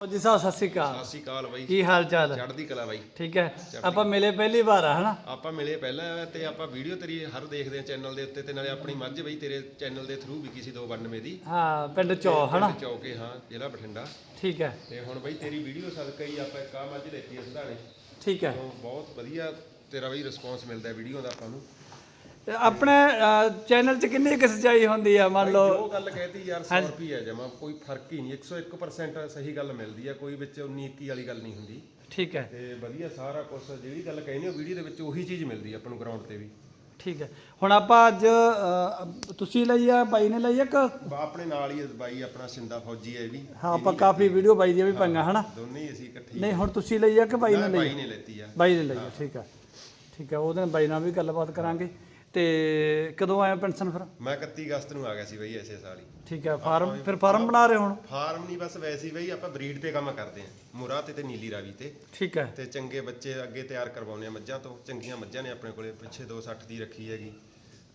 ਜੀ ਸਾਹਿਬ ਸਤਿ ਸ਼੍ਰੀ ਅਕਾਲ। ਸਤਿ ਸ਼੍ਰੀ ਅਕਾਲ ਬਾਈ। ਕੀ ਹਾਲ ਚਾਲ? ਹੈ ਚੜ੍ਹਦੀ ਕਲਾ ਬਾਈ। ਠੀਕ ਹੈ। ਆਪਾਂ ਮਿਲੇ ਪਹਿਲੀ ਵਾਰ ਆ ਹਨਾ? ਆਪਾਂ ਮਿਲੇ ਪਹਿਲਾਂ ਤੇ ਆਪਾਂ ਵੀਡੀਓ ਤੇਰੀ ਹਰ ਦੇਖਦੇ ਆ ਚੈਨਲ ਦੇ ਉੱਤੇ ਤੇ ਨਾਲੇ ਆਪਣੀ ਮੱਝ ਬਈ ਤੇਰੇ ਚੈਨਲ ਦੇ ਥਰੂ ਵਿਕੀ ਸੀ 292 ਦੀ। ਹਾਂ ਪਿੰਡ ਚੌ ਹਨਾ? ਚੌਕੇ ਹਾਂ ਜ਼ਿਲ੍ਹਾ ਬਠਿੰਡਾ। ਠੀਕ ਹੈ। ਤੇ ਹੁਣ ਬਈ ਤੇਰੀ ਵੀਡੀਓ ਸਦਕਾ ਹੀ ਆਪਾਂ ਇੱਕ ਆ ਮੱਝ ਲੈਤੀ ਸੁਧਾਣੇ। ਠੀਕ ਹੈ। ਬਹੁਤ ਵਧੀਆ ਤੇਰਾ ਬਈ ਰਿਸਪੌਂਸ ਮਿਲਦਾ ਵੀਡੀਓ ਦਾ ਆਪਾਂ ਨੂੰ। ਤੇ ਆਪਣੇ ਚੈਨਲ 'ਚ ਕਿੰਨੀ ਕੁ ਸੱਚਾਈ ਹੁੰਦੀ ਆ ਮੰਨ ਲਓ? ਜੋ ਗੱਲ ਕਹਿਤੀ ਯਾਰ 100 ਰੁਪਏ ਜਮਾ ਕੋਈ ਫ਼ਰਕ ਹੀ ਨਹੀਂ 101% ਸਹੀ ਗੱਲ ਮਿਲਦੀ ਆ ਕੋਈ ਵਿੱਚ 19 21 ਵਾਲੀ ਗੱਲ ਨਹੀਂ ਹੁੰਦੀ। ਠੀਕ ਹੈ। ਤੇ ਵਧੀਆ ਸਾਰਾ ਕੁਝ ਜਿਹੜੀ ਗੱਲ ਕਹਿੰਦੇ ਹੋ ਵੀਡੀਓ ਦੇ ਵਿੱਚ ਉਹੀ ਚੀਜ਼ ਮਿਲਦੀ ਆ ਆਪਾਂ ਨੂੰ ਗਰਾਊਂਡ ਤੇ ਵੀ। ਠੀਕ ਹੈ। ਹੁਣ ਆਪਾਂ ਅੱਜ ਤੁਸੀਂ ਲਈ ਆ ਬਾਈ ਨੇ ਲਈ ਆ ਕਿ ਬਾ ਆਪਣੇ ਨਾਲ ਹੀ ਬਾਈ ਆਪਣਾ ਸਿੰਦਾ ਫੌਜੀ ਹੈ ਵੀ। ਹਾਂ ਆਪਾਂ ਕਾਫੀ ਵੀਡੀਓ ਬਾਈ ਦੀਆਂ ਵੀ ਪਾਈਆਂ ਹਨਾ? ਦੋਨੇ ਹੀ ਅਸੀਂ ਇਕੱਠੇ ਨਹੀਂ ਹੁਣ ਤੁਸੀਂ ਲਈ ਆ ਕਿ ਬਾਈ ਨੇ ਲਈ ਬਾਈ ਨੇ ਲੈਤੀ ਆ। ਬਾਈ ਨੇ ਲਈ ਠੀਕ ਹੈ। ਠੀਕ ਹੈ ਉਹਦੇ ਨਾਲ ਬਾਈ ਨਾਲ ਵੀ ਗੱਲਬਾਤ ਕਰਾਂਗੇ। ਤੇ ਕਦੋਂ ਆਇਆ ਪੈਨਸ਼ਨ ਫਿਰ? ਮੈਂ 31 ਅਗਸਤ ਨੂੰ ਆ ਗਿਆ ਸੀ ਬਈ ਐਸੇ ਸਾਲ ਹੀ। ਠੀਕ ਹੈ ਫਾਰਮ ਫਿਰ ਫਾਰਮ ਬਣਾ ਰਹੇ ਹੁਣ? ਫਾਰਮ ਨਹੀਂ ਬਸ ਵੈਸੇ ਹੀ ਬਈ ਆਪਾਂ ਬਰੀਡ ਤੇ ਕੰਮ ਕਰਦੇ ਆ ਮੁਰਾ ਤੇ ਤੇ ਨੀਲੀ ਰਾਵੀ ਤੇ। ਠੀਕ ਹੈ ਤੇ ਚੰਗੇ ਬੱਚੇ ਅੱਗੇ ਤਿਆਰ ਕਰਵਾਉਂਦੇ ਆ ਮੱਝਾਂ ਤੋਂ ਚੰਗੀਆਂ ਮੱਝਾਂ ਨੇ ਆਪਣੇ ਕੋਲੇ ਪਿੱਛੇ 260 ਦੀ ਰੱਖੀ ਹੈਗੀ।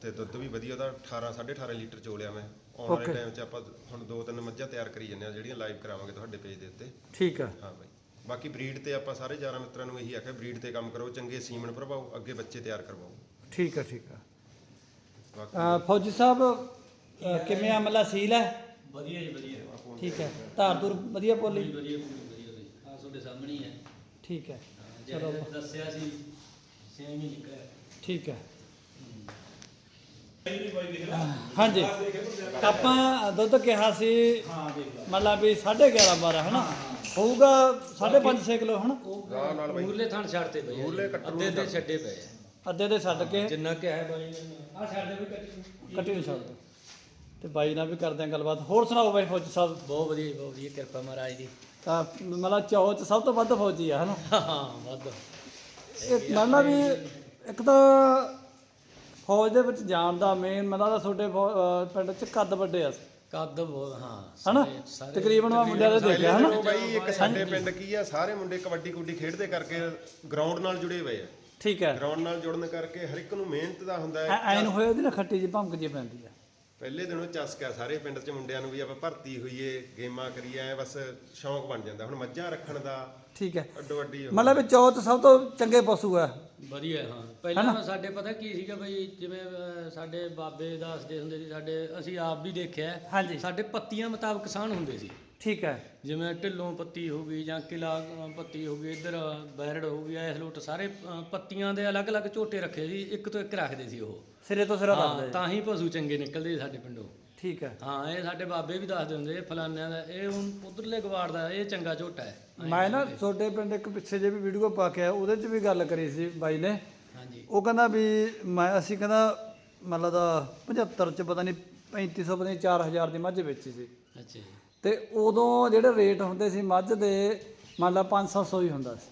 ਤੇ ਦੁੱਧ ਵੀ ਵਧੀਆ ਉਹਦਾ 18 18.5 ਲੀਟਰ ਚੋਲਿਆ ਮੈਂ। ਆਉਣ ਵਾਲੇ ਟਾਈਮ 'ਚ ਆਪਾਂ ਹੁਣ ਦੋ ਤਿੰਨ ਮੱਝਾਂ ਤਿਆਰ ਕਰੀ ਜੰਨੇ ਆ ਜਿਹੜੀਆਂ ਲਾਈਵ ਕਰਾਵਾਂਗੇ ਤੁਹਾਡੇ ਪੇਜ ਦੇ ਉੱਤੇ। ਠੀਕ ਹੈ ਹਾਂ ਬਾਈ। ਬਾਕੀ ਬਰੀਡ ਤੇ ਆਪਾਂ ਸਾਰੇ ਯਾਰਾਂ ਮਿੱਤਰਾਂ ਨੂੰ ਇਹੀ ਆਖਿਆ ਬਰੀਡ ਤੇ ਕੰਮ ਕਰੋ ਚੰਗੇ ਸੀਮਨ ਪ੍ਰਭਾਵ ਅੱਗੇ ਬੱਚੇ ਤਿਆਰ ਕਰਵਾਓ। ਠੀਕ ਹੈ ਠੀਕ ਹੈ ਅ, ਫੌਜੀ ਸਾਹਿਬ ਅ, ਕਿਵੇਂ ਅਮਲਾ ਸੀਲ ਹੈ? ਵਧੀਆ ਜੀ ਵਧੀਆ। ਠੀਕ ਹੈ। ਧਾਰ ਧੁਰ ਵਧੀਆ ਬੋਲੀ? ਵਧੀਆ ਵਧੀਆ ਵਧੀਆ ਆ ਤੁਹਾਡੇ ਸਾਹਮਣੇ ਹੀ ਹੈ। ਠੀਕ ਹੈ। ਚਲੋ। ਦੱਸਿਆ ਸੀ ਸੇਮ ਹੀ ਨਿਕਲਿਆ ਠੀਕ ਹੈ। ਹਾਂਜੀ। ਆਪਾਂ ਦੁੱਧ ਕਿਹਾ ਸੀ ਮਤਲਬ ਵੀ 11.5 12 ਹੈ ਨਾ? ਹੋਊਗਾ 5.5 6 ਕਿਲੋ ਹੈ ਨਾ? ਨਾਲ ਨਾਲ ਬਾਈ। ਮੂਰਲੇ ਥਣ ਛੱਡਤੇ ਪਏ ਆ ਮੂਹਰਲੇ ਜੀ। ਕੱਟੂ ਅੱਧੇ ਦੇ ਛੱਡੇ ਪਏ ਆ। ਅੱਧੇ ਦੇ ਛੱਡ ਕੇ। ਜਿੰਨਾ ਕਿ ਹੈ ਬਾਈ। ਆ ਛੱਡਦੇ ਵੀ ਕੱਟੀ ਕੱਟੀ ਨੂੰ ਛੱਡ ਦਿਓ ਤੇ ਬਾਈ ਨਾਲ ਵੀ ਕਰਦੇ ਹਾਂ ਗੱਲਬਾਤ। ਹੋਰ ਸੁਣਾਓ ਬਾਈ ਫੌਜੀ ਸਾਹਿਬ? ਬਹੁਤ ਵਧੀਆ ਜੀ, ਬਹੁਤ ਵਧੀਆ ਕਿਰਪਾ ਮਹਾਰਾਜ ਦੀ। ਤਾਂ ਮਤਲਬ ਚੌ ਚ ਸਭ ਤੋਂ ਵੱਧ ਫੌਜੀ ਆ ਹਨਾ? ਹਾਂ ਵੱਧ। ਇੱਕ ਮਤਲਬ ਵੀ ਇੱਕ ਤਾਂ ਫੌਜ ਦੇ ਵਿੱਚ ਜਾਣ ਦਾ ਮੇਨ ਮਤਲਬ ਤਾਂ ਤੁਹਾਡੇ ਫੌ- ਅਹ ਪਿੰਡ ਚ ਕੱਦ ਵੱਡੇ ਆ। ਕੱਦ ਬਹੁਤ ਹਾਂ ਹਨਾ? ਤਕਰੀਬਨ ਮੈਂ ਮੁੰਡਿਆਂ ਦੇ ਦੇਖਿਆ ਹਨਾ? ਬਾਈ ਇੱਕ ਸਾਡੇ ਪਿੰਡ ਕੀ ਆ ਸਾਰੇ ਮੁੰਡੇ ਕਬੱਡੀ ਕੁੱਡੀ ਖੇਡਦੇ ਕਰਕੇ ਗਰਾਊਂਡ ਨਾਲ ਜੁੜੇ ਹੋਏ ਆ। ਠੀਕ ਹੈ। ਗਰਾਊਂਡ ਨਾਲ ਜੁੜਨ ਕਰਕੇ ਹਰ ਇੱਕ ਨੂੰ ਮਿਹਨਤ ਦਾ ਹੁੰਦਾ ਹੈ। ਐਨ ਹੋਏ ਉਹਦੀ ਨਾ ਖੱਟੀ ਜੀ ਭੰਕ ਜੀ ਪੈਂਦੀ ਆ। ਪਹਿਲੇ ਦਿਨੋਂ ਚਸਕਾ ਸਾਰੇ ਪਿੰਡ 'ਚ ਮੁੰਡਿਆਂ ਨੂੰ ਵੀ ਆਪਾਂ ਭਰਤੀ ਹੋਈਏ ਗੇਮਾਂ ਕਰੀਏ ਐ ਬਸ ਸ਼ੌਂਕ ਬਣ ਜਾਂਦਾ। ਹੁਣ ਮੱਝਾਂ ਰੱਖਣ ਦਾ ਠੀਕ ਹੈ। ਅੱਡੋ ਅੱਡੀ ਮਤਲਬ ਵੀ ਚੌ ਚ ਸਭ ਤੋਂ ਚੰਗੇ ਪਸ਼ੂ ਆ। ਵਧੀਆ ਹਾਂ। ਪਹਿਲਾਂ ਸਾਡੇ ਪਤਾ ਕੀ ਸੀਗਾ ਬਈ ਜਿਵੇਂ ਸਾਡੇ ਬਾਬੇ ਦੱਸਦੇ ਹੁੰਦੇ ਸੀ ਸਾਡੇ ਅਸੀਂ ਆਪ ਵੀ ਦੇਖਿਆ। ਸਾਡੇ ਪੱਤੀਆਂ ਮੁਤਾਬਕ ਕਿਸਾਨ ਹੁੰਦੇ ਸੀ। ਠੀਕ ਹੈ। ਜਿਵੇਂ ਢਿੱਲੋਂ ਪੱਤੀ ਹੋ ਗਈ ਜਾਂ ਕਿਲਾ ਪੱਤੀ ਹੋ ਗਈ ਇੱਧਰ ਬੈਰੜ ਹੋ ਗਈ ਐਸ ਲੋਟ ਸਾਰੇ ਪੱਤੀਆਂ ਦੇ ਅਲੱਗ-ਅਲੱਗ ਝੋਟੇ ਰੱਖੇ ਸੀ ਇੱਕ ਤੋਂ ਇੱਕ ਰੱਖਦੇ ਸੀ ਉਹ। ਸਿਰੇ ਤੋਂ ਸਿਰਾ ਦੱਸਦੇ ਤਾਂ ਹੀ ਪਸ਼ੂ ਚੰਗੇ ਨਿਕਲਦੇ ਸਾਡੇ ਪਿੰਡੋਂ। ਠੀਕ ਹੈ। ਹਾਂ ਇਹ ਸਾਡੇ ਬਾਬੇ ਵੀ ਦੱਸਦੇ ਹੁੰਦੇ ਇਹ ਫਲਾਨਿਆਂ ਦਾ ਇਹ ਹੁਣ ਉਧਰਲੇ ਗਵਾੜ ਦਾ ਇਹ ਚੰਗਾ ਝੋਟਾ ਹੈ। ਮੈਂ ਨਾ ਤੁਹਾਡੇ ਪਿੰਡ ਇੱਕ ਪਿੱਛੇ ਜੇ ਵੀ ਵੀਡੀਓ ਪਾ ਕੇ ਆਇਆ ਉਹਦੇ ਚ ਵੀ ਗੱਲ ਕਰੀ ਸੀ ਬਾਈ ਨੇ। ਹਾਂਜੀ। ਉਹ ਕਹਿੰਦਾ ਵੀ ਮੈਂ ਅਸੀਂ ਕਹਿੰਦਾ ਮਤਲਬ ਦਾ 75 ਚ ਪਤਾ ਨਹੀਂ 3500 ਪਤਾ ਨਹੀਂ 4000 ਦੀ ਮੱਝ ਵੇਚੀ ਸੀ। ਅੱਛਾ ਜੀ। ਤੇ ਉਦੋਂ ਜਿਹੜੇ ਰੇਟ ਹੁੰਦੇ ਸੀ ਮੱਝ ਦੇ ਮੰਨ ਲਾ 500 ਹੀ ਹੁੰਦਾ ਸੀ।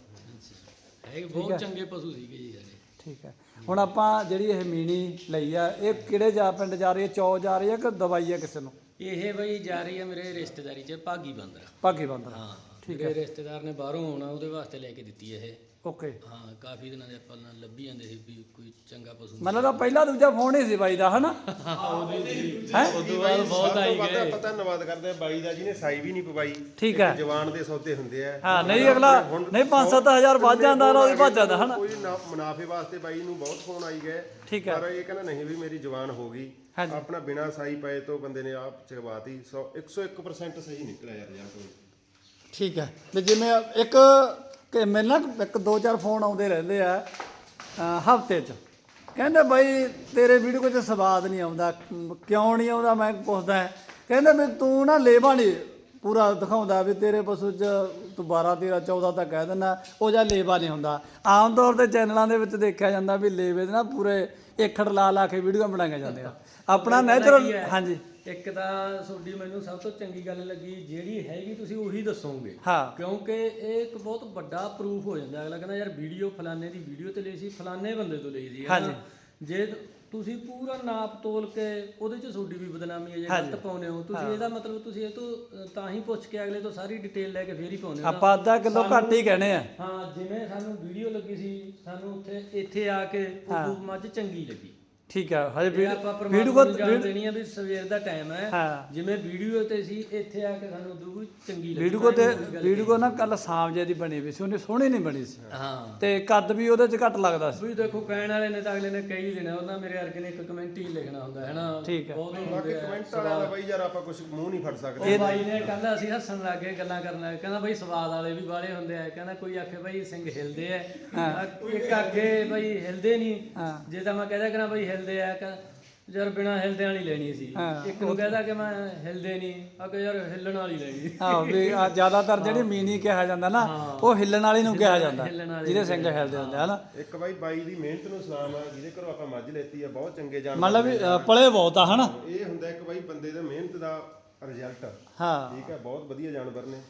ਇਹ ਬਹੁਤ ਚੰਗੇ ਪਸ਼ੂ ਸੀਗੇ ਜੀ ਸਾਡੇ। ਠੀਕ ਹੈ। ਹੁਣ ਆਪਾਂ ਜਿਹੜੀ ਇਹ ਮੀਣੀ ਲਈ ਆ ਇਹ ਕਿਹੜੇ ਜਾ ਪਿੰਡ ਜਾ ਰਹੀ ਹੈ? ਚੌ ਜਾ ਰਹੀ ਹੈ ਕਿ ਦਵਾਈ ਹੈ ਕਿਸੇ ਨੂੰ? ਇਹ ਬਈ ਜਾ ਰਹੀ ਹੈ ਮੇਰੇ ਰਿਸ਼ਤੇਦਾਰੀ 'ਚ ਭਾਗੀ ਬੰਦਰ। ਭਾਗੀ ਬੰਦਰ। ਹਾਂ। ਠੀਕ ਹੈ। ਰਿਸ਼ਤੇਦਾਰ ਨੇ ਬਾਹਰੋਂ ਆਉਣਾ ਉਹਦੇ ਵਾਸਤੇ ਲੈ ਕੇ ਦਿੱਤੀ ਇਹ। ਓਕੇ। ਹਾਂ ਕਾਫੀ ਦਿਨਾਂ ਦੇ ਆਪਾਂ ਨਾਲ ਲੱਭੀ ਜਾਂਦੇ ਸੀ ਵੀ ਕੋਈ ਚੰਗਾ ਪਸ਼ੂ ਮੈਨੂੰ ਤਾਂ ਪਹਿਲਾ ਦੂਜਾ ਫੋਨ ਹੀ ਸੀ ਬਾਈ ਦਾ ਹਨਾ? ਹੈ ਉਦੋਂ ਬਾਅਦ ਬਹੁਤ ਆਈ ਵੱਧ ਗਏ। ਆਪਾਂ ਧੰਨਵਾਦ ਕਰਦੇ ਆ ਬਾਈ ਦਾ ਜਿਹਨੇ ਸਾਈ ਵੀ ਨਹੀਂ ਪਵਾਈ। ਠੀਕ ਹੈ। ਜਵਾਨ ਦੇ ਸੌਦੇ ਹੁੰਦੇ ਆ। ਹਾਂ ਨਹੀਂ ਅਗਲਾ ਨਹੀਂ 5-7000 ਵੱਧ ਜਾਂਦਾ ਨਾ ਉਹਦੀ ਭੱਜ ਜਾਂਦਾ ਹਨਾ? ਕੋਈ ਮੁਨਾਫੇ ਵਾਸਤੇ ਬਾਈ ਨੂੰ ਬਹੁਤ ਫੋਨ ਆਈ ਗਏ। ਠੀਕ ਹੈ। ਪਰ ਇਹ ਕਹਿੰਦਾ ਨਹੀਂ ਵੀ ਮੇਰੀ ਜਵਾਨ ਹੋ ਗਈ। ਆਪਣਾ ਬਿਨਾ ਸਾਈ ਪਏ ਤੋਂ ਬੰਦੇ ਨੇ ਆਪ ਚਗਵਾਤੀ 100 101% ਸਹੀ ਨਿਕਲਿਆ ਯਾਰ ਕੋਈ। ਠੀਕ ਹੈ। ਵੀ ਜਿਵੇਂ ਇੱਕ ਕਿ ਮੈਨੂੰ ਨਾ ਇੱਕ ਦੋ ਚਾਰ ਫੋਨ ਆਉਂਦੇ ਰਹਿੰਦੇ ਆ ਹਫ਼ਤੇ 'ਚ। ਕਹਿੰਦੇ ਬਾਈ ਤੇਰੇ ਵੀਡੀਓ 'ਚ ਸਵਾਦ ਨਹੀਂ ਆਉਂਦਾ ਕਿਉਂ ਨਹੀਂ ਆਉਂਦਾ ਮੈਂ ਪੁੱਛਦਾ। ਕਹਿੰਦੇ ਵੀ ਤੂੰ ਨਾ ਲੇਵਾ ਨਹੀਂ ਪੂਰਾ ਦਿਖਾਉਂਦਾ ਵੀ ਤੇਰੇ ਪਸ਼ੂ 'ਚ ਤੂੰ 12 13 14 ਤਾਂ ਕਹਿ ਦਿੰਦਾ ਉਹ ਜਾਂ ਲੇਵਾ ਨਹੀਂ ਹੁੰਦਾ। ਆਮ ਤੌਰ ਤੇ ਚੈਨਲਾਂ ਦੇ ਵਿੱਚ ਦੇਖਿਆ ਜਾਂਦਾ ਵੀ ਲੇਵੇ ਦੇ ਨਾ ਪੂਰੇ ਏਖੜ ਲਾ ਲਾ ਕੇ ਵੀਡੀਓ ਬਣਾਈਆਂ ਜਾਂਦੀਆਂ। ਆਪਣਾ ਨੈਚੁਰਲ ਹਾਂਜੀ। ਇੱਕ ਤਾਂ ਤੁਹਾਡੀ ਮੈਨੂੰ ਸਭ ਤੋਂ ਚੰਗੀ ਗੱਲ ਲੱਗੀ ਜਿਹੜੀ ਹੈਗੀ ਤੁਸੀਂ ਉਹੀ ਦੱਸੋਗੇ। ਹਾਂ। ਕਿਉਂਕਿ ਇਹ ਇੱਕ ਬਹੁਤ ਵੱਡਾ ਪ੍ਰੂਫ ਹੋ ਜਾਂਦਾ। ਅਗਲਾ ਕਹਿੰਦਾ ਯਾਰ ਵੀਡੀਓ ਫਲਾਣੇ ਦੀ ਵੀਡੀਓ ਤੇ ਲਈ ਸੀ ਫਲਾਣੇ ਬੰਦੇ ਤੋਂ ਲਈ ਸੀ ਹੈ ਨਾ? ਜੇ ਤੁਸੀਂ ਪੂਰਾ ਨਾਪ ਤੋਲ ਕੇ ਉਹਦੇ ਚ ਤੁਹਾਡੀ ਵੀ ਬਦਨਾਮੀ ਹੈ ਜੇ ਗਲਤ ਪਾਉਨੇ ਹੋ ਤੁਸੀਂ ਇਹਦਾ ਮਤਲਬ ਤੁਸੀਂ ਇਹ ਤੋਂ ਅ, ਤਾਂ ਹੀ ਪੁੱਛ ਕੇ ਅਗਲੇ ਤੋਂ ਸਾਰੀ ਡਿਟੇਲ ਲੈ ਕੇ ਫੇਰ ਹੀ ਪਾਉਨੇ ਹੋ ਆਪਾਂ ਅੱਧਾ ਕਿਲੋ ਘੱਟ ਹੀ ਕਹਿਣੇ ਆ। ਹਾਂ ਜਿਵੇਂ ਸਾਨੂੰ ਵੀਡੀਓ ਲੱਗੀ ਸੀ ਸਾਨੂੰ ਉੱਥੇ ਇੱਥੇ ਆ ਕੇ ਉਦੋਂ ਮੱਝ ਚੰਗੀ ਲੱਗੀ। ਠੀਕ ਹੈ ਹਜੇ ਆਪਾਂ ਵੀਡੀਓ ਨੂੰ ਜਾਣ ਦੇਣੀ ਆ ਵੀ ਸਵੇਰ ਦਾ ਟਾਈਮ ਹੈ। ਹਾਂ। ਜਿਵੇਂ ਵੀਡੀਓ ਤੇ ਸੀ ਇੱਥੇ ਆ ਕੇ ਸਾਨੂੰ ਦੂ ਚੰਗੀ ਲੱਗੀ ਵੀਡੀਓ ਤੇ ਵੀਡੀਓ ਨਾ ਕੱਲ ਸ਼ਾਮ ਜੇ ਦੀ ਬਣੀ ਵੀ ਸੀ ਉਹਨੇ ਸੋਹਣੀ ਨਹੀਂ ਬਣੀ ਸੀ। ਹਾਂ। ਤੇ ਕੱਦ ਵੀ ਉਹਦੇ ਚ ਘੱਟ ਲੱਗਦਾ ਸੀ। ਵੀ ਦੇਖੋ ਕਹਿਣ ਵਾਲੇ ਨੇ ਤਾਂ ਅਗਲੇ ਨੇ ਕਈ ਦੇਣਾ ਉਹਨਾਂ ਮੇਰੇ ਵਰਗੇ ਨੇ ਇੱਕ ਕਮੈਂਟ ਹੀ ਲਿਖਣਾ ਹੁੰਦਾ ਹੈ ਨਾ? ਠੀਕ ਹੈ। ਬਹੁਤ ਬਾਕੀ ਹੁੰਦੇ ਆ ਕਮੈਂਟ ਵਾਲਿਆਂ ਦਾ ਬਾਈ ਯਾਰ ਆਪਾਂ ਕੁਝ ਮੂੰਹ ਨਹੀਂ ਫੜ ਸਕਦੇ। ਉਹ ਬਾਈ ਨੇ ਕਹਿੰਦਾ ਅਸੀਂ ਹੱਸਣ ਲੱਗੇ ਗੱਲਾਂ ਕਰਨ ਲੱਗੇ ਕਹਿੰਦਾ ਬਈ ਸਵਾਦ ਵਾਲੇ ਵੀ ਬਾਲੇ ਹੁੰਦੇ ਆ। ਕਹਿੰਦਾ ਕੋਈ ਆਖੇ ਬਈ ਸਿੰਘ ਹਿਲਦੇ ਆ। ਇੱਕ ਅੱਗੇ ਬਈ ਹਿਲਦੇ ਨਹੀਂ। ਹਾਂ। ਜੇ ਤਾਂ ਮੈਂ ਕਹਦਾ ਕਰਾਂ ਬਈ ਹਿਲਦੇ ਆ ਕਿ ਯਾਰ ਬਿਨਾ ਹਿਲਦੇ ਵਾਲੀ ਲੈਣੀ ਸੀ। ਹਾਂ, ਇੱਕ ਨੂੰ ਕਹਦਾ ਕਿ ਮੈਂ ਹਿਲਦੇ ਨਹੀਂ ਆ ਕਿ ਯਾਰ ਹਿੱਲਣ ਵਾਲੀ ਲੈਣੀ ਹਾਂ ਵੀ ਆ ਜ਼ਿਆਦਾਤਰ ਜਿਹੜੀ ਮੀਨੀ ਕਿਹਾ ਜਾਂਦਾ ਨਾ ਉਹ ਹਿੱਲਣ ਵਾਲੀ ਨੂੰ ਕਿਹਾ ਜਾਂਦਾ ਹਿੱਲਣ ਵਾਲੀ ਜਿਹਦੇ ਸਿੰਘ ਹਿਲਦੇ ਹੁੰਦੇ ਹਨਾ? ਇੱਕ ਬਾਈ ਬਾਈ ਦੀ ਮਿਹਨਤ ਨੂੰ ਸਲਾਮ ਆ ਜਿਹਦੇ ਘਰੋਂ ਆਪਾਂ ਮੱਝ ਲੈਤੀ ਆ ਬਹੁਤ ਚੰਗੇ ਜਾਨ ਮਤਲਬ ਵੀ ਅ, ਪਲੇ ਬਹੁਤ ਆ ਹਨਾ? ਇਹ ਹੁੰਦਾ ਇੱਕ ਬਾਈ ਬੰਦੇ ਦੇ ਮਿਹਨਤ ਦਾ ਰਿਜ਼ਲਟ ਹਾਂ। ਠੀਕ ਹੈ ਬਹੁਤ ਵਧੀਆ ਜਾਨਵਰ ਨੇ।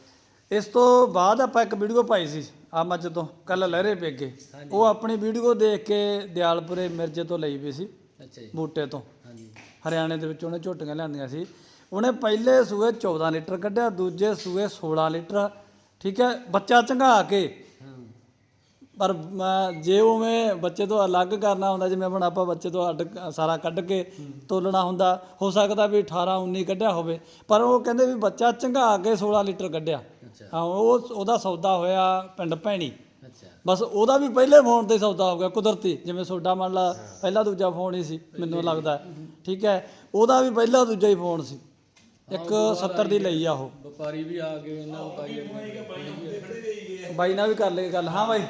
ਇਸ ਤੋਂ ਬਾਅਦ ਆਪਾਂ ਇੱਕ ਵੀਡੀਓ ਪਾਈ ਸੀ ਆ ਮੱਝ ਤੋਂ ਕੱਲ ਲਹਿਰੇ ਪੇਗੇ। ਉਹ ਆਪਣੀ ਵੀਡੀਓ ਦੇਖ ਕੇ ਦਿਆਲਪੁਰੇ ਮਿਰਜੇ ਤੋਂ ਲਈ ਵੀ ਸੀ। ਅੱਛਾ ਜੀ। ਬੂਟੇ ਤੋਂ। ਹਾਂਜੀ। ਹਰਿਆਣੇ ਦੇ ਵਿੱਚ ਉਹਨੇ ਝੋਟੀਆਂ ਲਿਆਂਦੀਆਂ ਸੀ। ਉਹਨੇ ਪਹਿਲੇ ਸੂਏ 14 ਲੀਟਰ ਕੱਢਿਆ ਦੂਜੇ ਸੂਏ 16 ਲੀਟਰ। ਠੀਕ ਹੈ ਬੱਚਾ ਚੰਗਾ ਕੇ। ਪਰ ਜੇ ਉਵੇਂ ਬੱਚੇ ਤੋਂ ਅਲੱਗ ਕਰਨਾ ਹੁੰਦਾ ਜਿਵੇਂ ਹੁਣ ਆਪਾਂ ਬੱਚੇ ਤੋਂ ਅੱਡ ਸਾਰਾ ਕੱਢ ਕੇ ਤੋਲਣਾ ਹੁੰਦਾ ਹੋ ਸਕਦਾ ਵੀ 18 19 ਕੱਢਿਆ ਹੋਵੇ। ਪਰ ਉਹ ਕਹਿੰਦੇ ਵੀ ਬੱਚਾ ਚੰਗਾ ਕੇ 16 ਲੀਟਰ ਕੱਢਿਆ। ਹਾਂ ਉਹ ਉਹਦਾ ਸੌਦਾ ਹੋਇਆ ਪਿੰਡ ਭੈਣੀ। ਅੱਛਾ। ਬਸ ਉਹਦਾ ਵੀ ਪਹਿਲੇ ਫੋਨ ਤੇ ਸੌਦਾ ਹੋ ਗਿਆ ਕੁਦਰਤੀ। ਜਿਵੇਂ ਸੋਡਾ ਮੰਨ ਲਾ ਪਹਿਲਾ ਦੂਜਾ ਫੋਨ ਹੀ ਸੀ ਮੈਨੂੰ ਲੱਗਦਾ। ਠੀਕ ਹੈ ਉਹਦਾ ਵੀ ਪਹਿਲਾ ਦੂਜਾ ਹੀ ਫੋਨ ਸੀ। ਇੱਕ 70 ਦੀ ਲਈ ਆ ਉਹ। ਵਪਾਰੀ ਵੀ ਆ ਗਏ ਇਹਨਾਂ ਵਪਾਰੀ ਬਾਈ ਨਾਲ ਵੀ ਕਰ ਲਏ ਗੱਲ। ਹਾਂ ਬਾਈ।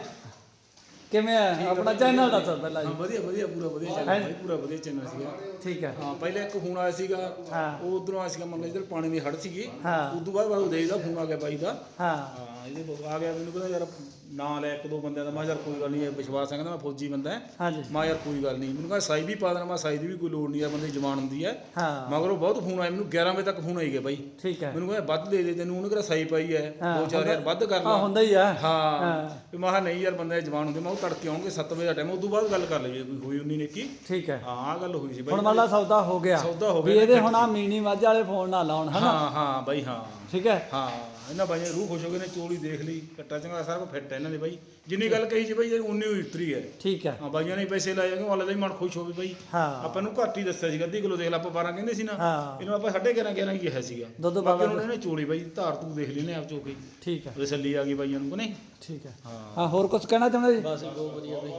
ਕਿਵੇਂ ਆ? ਆਪਣਾ ਚੈਨਲ ਦੱਸ ਪਹਿਲਾਂ ਜੀ। ਵਧੀਆ ਵਧੀਆ ਪੂਰਾ ਵਧੀਆ ਚੱਲ ਰਿਹਾ ਪੂਰਾ ਵਧੀਆ ਚੈਨਲ ਸੀਗਾ। ਠੀਕ ਹੈ ਹਾਂ ਪਹਿਲੇ ਇੱਕ ਫੋਨ ਆਇਆ ਸੀਗਾ ਹਾਂ। ਉਹ ਉਧਰੋਂ ਆਇਆ ਸੀਗਾ ਮੰਨ ਲਓ ਇਧਰ ਪਾਣੀ ਦੀ ਹੜ ਸੀਗੀ ਹਾਂ। ਉਦੋਂ ਬਾਅਦ ਬਾਅਦ ਦੇਈਦਾ ਫੋਨ ਆ ਗਿਆ ਬਾਈ ਦਾ। ਹਾਂ। ਹਾਂ ਇਹਦੇ ਕੋਲ ਆ ਗਿਆ ਮੈਨੂੰ ਕਹਿੰਦਾ ਯਾਰ ਨਾਂ ਲੈ ਇੱਕ ਦੋ ਬੰਦਿਆਂ ਦਾ। ਮੈਂ ਕਿਹਾ ਯਾਰ ਕੋਈ ਗੱਲ ਨਹੀਂ ਇਹ ਵਿਸ਼ਵਾਸ ਹੈ ਕਹਿੰਦਾ ਮੈਂ ਫੌਜੀ ਬੰਦਾ ਹੈ। ਹਾਂਜੀ। ਮੈਂ ਕਿਹਾ ਯਾਰ ਕੋਈ ਗੱਲ ਨਹੀਂ। ਮੈਨੂੰ ਕਹਿੰਦਾ ਸਾਈ ਵੀ ਪਾ ਦੇਣਾ ਮੈਂ ਸਾਈ ਦੀ ਵੀ ਕੋਈ ਲੋੜ ਨਹੀਂ ਯਾਰ ਬੰਦੇ ਦੀ ਜਵਾਨ ਹੁੰਦੀ ਹੈ। ਹਾਂ। ਮਗਰੋਂ ਬਹੁਤ ਫੋਨ ਆਏ ਮੈਨੂੰ 11 ਵਜੇ ਤੱਕ ਫੋਨ ਆਈ ਗਿਆ ਬਾਈ। ਠੀਕ ਹੈ। ਮੈਨੂੰ ਕਹਿੰਦਾ ਵੱਧ ਦੇ ਦੇ ਤੈਨੂੰ ਉਹਨੇ ਕਿਹੜਾ ਸਾਈ ਪਾਈ ਹੈ। ਹਾਂ, ਦੋ ਚਾਰ ਹਜ਼ਾਰ ਵੱਧ ਕਰ ਆ ਲਾ ਹੁੰਦਾ ਹੀ ਆ। ਹਾਂ। ਹਾਂ। ਵੀ ਮੈਂ ਕਿਹਾ ਨਹੀਂ ਯਾਰ ਬੰਦੇ ਜਵਾਨ ਹੁੰਦੇ ਮੈਂ ਉਹ ਤੜਕੇ ਆਉਣਗੇ 7 ਵਜੇ ਦਾ ਟਾਈਮ ਉਦੋਂ ਬਾਅਦ ਗੱਲ ਕਰ ਲਈਏ ਕੋਈ ਹੋਈ ਉਨੀ ਨੇਕੀ। ਠੀਕ ਹੈ। ਹਾਂ ਆ ਗੱਲ ਹੋਈ ਸੀ ਬਾਈ। ਹੁਣ ਮੰਨ ਲਾ ਸੌਦਾ ਹੋ ਗਿਆ। ਸੌਦਾ ਹੋ ਵੀ ਗਿਆ ਇਹਦੇ ਹੁਣ ਆ ਮੀਨੀ ਮੱਝ ਵਾਲੇ ਫੋਨ ਨਾ ਲਾਉਣ ਹਨਾ? ਹਾਂ ਹਾਂ ਬਾਈ ਹਾਂ। ਠੀਕ ਹੈ। ਹਾਂ। ਇਹਨਾਂ ਬਾਈਆਂ ਦੀ ਰੂਹ ਖੁਸ਼ ਹੋ ਗਏ ਨੇ ਚੋਲੀ ਦੇਖ ਲਈ ਕੱਟਾ ਚੰਗਾ ਸਾਰਾ ਕੁਝ ਫਿੱਟ ਹੈ ਇਹਨਾਂ ਦੇ ਬਾਈ। ਜਿੰਨੀ ਗੱਲ ਕਹੀ ਸੀ ਬਾਈ ਉਨੀ ਹੋਈ ਉਤਰੀ ਹੈ। ਠੀਕ ਹੈ। ਹਾਂ ਬਾਈਆਂ ਨੇ ਪੈਸੇ ਲਾਏ ਕਿ ਵਾਲੇ ਦਾ ਹੀ ਮਨ ਖੁਸ਼ ਹੋਵੇ ਬਾਈ। ਹਾਂ। ਆਪਾਂ ਨੂੰ ਘੱਟ ਹੀ ਦੱਸਿਆ ਸੀਗਾ ਅੱਧੀ ਕਿਲੋ ਦੇਖ ਲਾ ਆਪਾਂ 12 ਕਹਿੰਦੇ ਸੀ ਨਾ। ਹਾਂ। ਇਹਨੂੰ ਆਪਾਂ 11.5 11 ਹੀ ਕਿਹਾ ਸੀਗਾ। ਦੁੱਧ ਬਾਕੀ ਉਹਨਾਂ ਨੇ ਚੋਲੀ ਬਾਈ ਧਾਰ ਤੂੰ ਦੇਖ ਲਈ ਨੇ ਆਪ ਚੋਕੀ। ਠੀਕ ਹੈ। ਤਸੱਲੀ ਆ ਗਈ ਬਾਈਆਂ ਨੂੰ ਕਿ ਨਹੀਂ? ਠੀਕ ਹੈ। ਹਾਂ। ਹਾਂ ਹੋਰ ਕੁਝ ਕਹਿਣਾ ਚਾਹੁੰਦੇ ਜੀ? ਬਸ ਬਹੁਤ ਵਧੀਆ ਬਈ।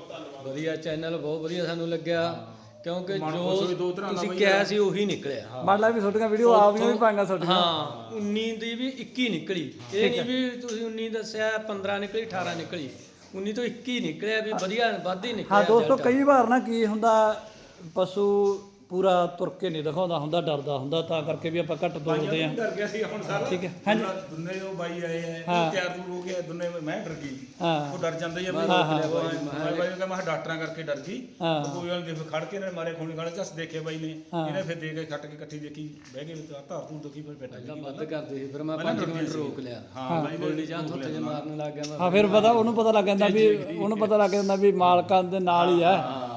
ਵਧੀਆ ਚੈਨਲ ਬਹੁਤ ਵਧੀਆ ਸਾਨੂੰ ਲੱਗਿਆ। ਕਿਉਂਕਿ ਜੋ ਦੋ ਤਰ੍ਹਾਂ ਦਾ ਤੁਸੀਂ ਬਈ ਕਿਹਾ ਸੀ ਉਹੀ ਨਿਕਲਿਆ। ਮੰਨ ਲਾ ਵੀ ਤੁਹਾਡੀਆਂ ਵੀਡੀਓ ਆਪਦੀਆਂ ਵੀ ਪਾਈਆਂ ਤੁਹਾਡੀਆਂ। ਹਾਂ 19 ਦੀ ਵੀ 21 ਨਿਕਲੀ। ਇਹ ਨਹੀਂ ਵੀ ਤੁਸੀਂ 19 ਦੱਸਿਆ 15 ਨਿਕਲੀ 18 ਨਿਕਲੀ। 19 ਤੋਂ 21 ਨਿਕਲਿਆ ਵੀ ਵਧੀਆ ਵੱਧ ਹੀ ਨਿਕਲਿਆ ਹਾਂ ਦੋਸਤੋ ਕਈ ਵਾਰ ਨਾ ਕੀ ਹੁੰਦਾ ਪਸ਼ੂ ਪੂਰਾ ਤੁਰ ਕੇ ਨਹੀਂ ਦਿਖਾਉਂਦਾ ਹੁੰਦਾ ਡਰਦਾ ਹੁੰਦਾ ਤਾਂ ਕਰਕੇ ਵੀ ਆਪਾਂ ਘੱਟ ਤੋਲਦੇ ਆ ਡਰ ਗਿਆ ਸੀ ਹੁਣ ਸਾਰਾ। ਠੀਕ ਹੈ ਹਾਂਜੀ। ਦੁੰਨੇ ਉਹ ਬਾਈ ਆਏ ਆ ਤਿਆਰ ਤੂਰ ਹੋ ਗਿਆ ਦੁੰਨੇ ਮੈਂ ਡਰ ਗਈ। ਹਾਂ। ਉਹ ਡਰ ਜਾਂਦਾ ਹੀ ਆ। ਮੈਂ ਬਾਈ ਨੂੰ ਕਹਿੰਦਾ ਮੈਂ ਕਿਹਾ ਡਾਕਟਰਾਂ ਕਰਕੇ ਡਰ ਗਈ। ਹਾਂ। ਉਹ ਕੋਈ ਗੱਲ ਨਹੀਂ ਫਿਰ ਖੜ ਕੇ ਇਹਨਾਂ ਨੇ ਮਾਰੇ ਖੂਨੀ ਖਾਣੇ ਚੱਸ ਦੇਖੇ ਬਾਈ ਨੇ। ਇਹਨੇ ਫਿਰ ਦੇ ਕੇ ਖੱਟ ਕੇ ਇਕੱਠੀ ਦੇਖੀ ਬਹਿ ਕੇ ਧਾਰ ਦੇਖੀ ਫਿਰ ਬੈਠਾ ਕਰਦੇ ਸੀ ਫਿਰ ਮੈਂ 5 ਮਿੰਟ ਰੋਕ ਲਿਆ। ਹਾਂ ਬਾਈ ਗੋਲੀ ਜਾਂ ਥੋੜੇ ਜਿਹਾ ਮਾਰਨ ਲੱਗ ਗਿਆ ਮੈਂ ਹਾਂ ਫਿਰ ਪਤਾ ਉਹਨੂੰ ਪਤਾ ਲੱਗ ਜਾਂਦਾ ਵੀ ਉਹਨੂੰ ਪਤਾ ਲੱਗ ਜਾਂਦਾ ਵੀ ਮਾਲਕਾਂ ਦੇ ਨਾਲ ਹੀ ਆ।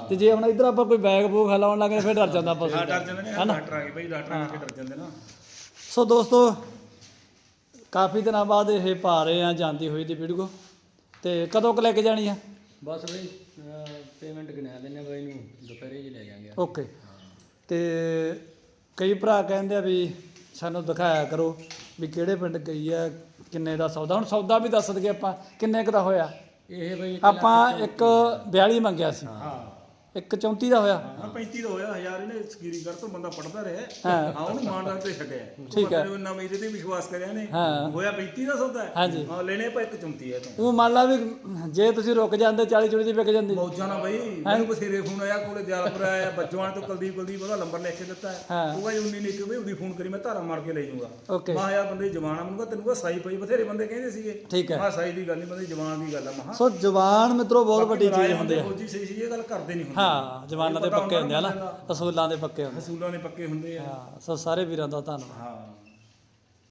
ਤੇ ਜੇ ਹੁਣ ਇੱਧਰ ਆਪਾਂ ਕੋਈ ਬੈਗ ਬੂਗ ਹਲਾਉਣ ਲੱਗੇ ਫਿਰ ਡਰ ਜਾਂਦਾ ਪਸ਼ੂ ਹਾਂ ਡਰ ਜਾਂਦੇ ਨੇ ਡਾਕਟਰ ਆ ਗਏ ਬਾਈ ਡਾਕਟਰਾਂ ਕਰਕੇ ਡਰ ਜਾਂਦੇ ਨਾ। ਸੋ ਦੋਸਤੋ ਕਾਫੀ ਦਿਨਾਂ ਬਾਅਦ ਇਹ ਪਾ ਰਹੇ ਆ ਜਾਂਦੀ ਹੋਈ ਦੀ ਵੀਡੀਓ। ਤੇ ਕਦੋਂ ਕੁ ਲੈ ਕੇ ਜਾਣੀ ਆ? ਬਸ ਬਈ ਪੇਮੈਂਟ ਗਿਣਾ ਦਿੰਨੇ ਬਾਈ ਨੂੰ ਦੁਪਹਿਰੇ ਜੀ ਲੈ ਜਾਾਂਗੇ ਓਕੇ। ਤੇ ਕਈ ਭਰਾ ਕਹਿੰਦੇ ਆ ਵੀ ਸਾਨੂੰ ਦਿਖਾਇਆ ਕਰੋ ਵੀ ਕਿਹੜੇ ਪਿੰਡ ਗਈ ਆ ਕਿੰਨੇ ਦਾ ਸੌਦਾ। ਹੁਣ ਸੌਦਾ ਵੀ ਦੱਸ ਦਈਏ ਆਪਾਂ ਕਿੰਨੇ ਕੁ ਦਾ ਹੋਇਆ? ਇਹ ਬਈ ਆਪਾਂ ਇੱਕ 42 ਮੰਗਿਆ ਸੀ। ਹਾਂ। ਇੱਕ 34 ਦਾ ਹੋਇਆ। ਹਾਂ 35 ਦਾ ਹੋਇਆ ਹਜ਼ਾਰ ਇਹਨੇ ਸਕੀਰੀ ਕਰ ਤੋਂ ਬੰਦਾ ਪੜਦਾ ਰਿਹਾ। ਹਾਂ। ਹਾਂ ਉਹਨੂੰ ਮਾਨਦਾਰ ਤੇ ਛੱਡਿਆ। ਠੀਕ ਹੈ। ਉਹ ਨਵੇਂ ਇਹਦੇ ਤੇ ਵਿਸ਼ਵਾਸ ਕਰਿਆ ਨੇ ਹਾਂ। ਹੋਇਆ 35 ਦਾ ਸੌਦਾ ਹੈ। ਹਾਂਜੀ। ਹਾਂ ਲੈਣੇ ਪਾ ਇੱਕ 34 ਹੈ ਤੂੰ। ਉਹ ਮੰਨ ਲਾ ਵੀ ਜੇ ਤੁਸੀਂ ਰੁਕ ਜਾਂਦੇ 40 ਚੁੜੀ ਦੀ ਵਿਕ ਜਾਂਦੀ। ਮੌਜਾਂ ਨਾ ਬਈ ਮੈਨੂੰ ਬਥੇਰੇ ਫੋਨ ਆਇਆ ਕੋਲੇ ਦਿਆਲਪੁਰ ਆਇਆ ਬੱਜਵਾਨ ਤੋਂ ਕੁਲਦੀਪ ਕੁਲਦੀਪ ਉਹਦਾ ਨੰਬਰ ਲਿਖ ਕੇ ਦਿੱਤਾ ਹੈ। ਹਾਂ। ਉਹ ਭਾਈ 19 ਨੇ ਕਿ ਬਈ ਉਹਦੀ ਫੋਨ ਕਰੀ ਮੈਂ ਧਾਰਾ ਮਾਰ ਕੇ ਲੈ ਜਾਊਂਗਾ। ਮਾ ਯਾਰ ਬੰਦੇ ਜਵਾਨ ਆ ਮੈਨੂੰ ਕਹਾ ਤੈਨੂੰ ਕਹਾ ਸਾਈ ਪਈ ਬਥੇਰੇ ਬੰਦੇ ਕਹਿੰਦੇ ਸੀਗੇ। ਠੀਕ ਹੈ। ਮਾ ਸਾਈ ਦੀ ਗੱਲ ਨਹੀਂ ਬੰਦੇ ਜਵਾਨ ਦੀ ਗੱਲ ਆ। ਮਹਾ ਸੋ ਜਵਾਨ ਮਿੱਤਰੋ ਬਹੁਤ ਵੱਡੀ ਚੀਜ਼ ਹੁੰਦੇ ਆ ਫੌਜੀ ਸਹੀ ਸੀ ਇਹ ਗੱਲ ਕਰਦੇ ਨਹੀਂ ਹੁੰਦੇ। ਹਾਂ ਜਵਾਨਾਂ ਦੇ ਪੱਕੇ ਹੁੰਦੇ ਆ ਨਾ ਅਸੂਲਾਂ ਦੇ ਪੱਕੇ ਹੁੰਦੇ ਨੇ ਪੱਕੇ ਹੁੰਦੇ ਆ। ਹਾਂ ਸੋ ਸਾਰੇ ਵੀਰਾਂ ਦਾ ਧੰਨਵਾਦ। ਹਾਂ।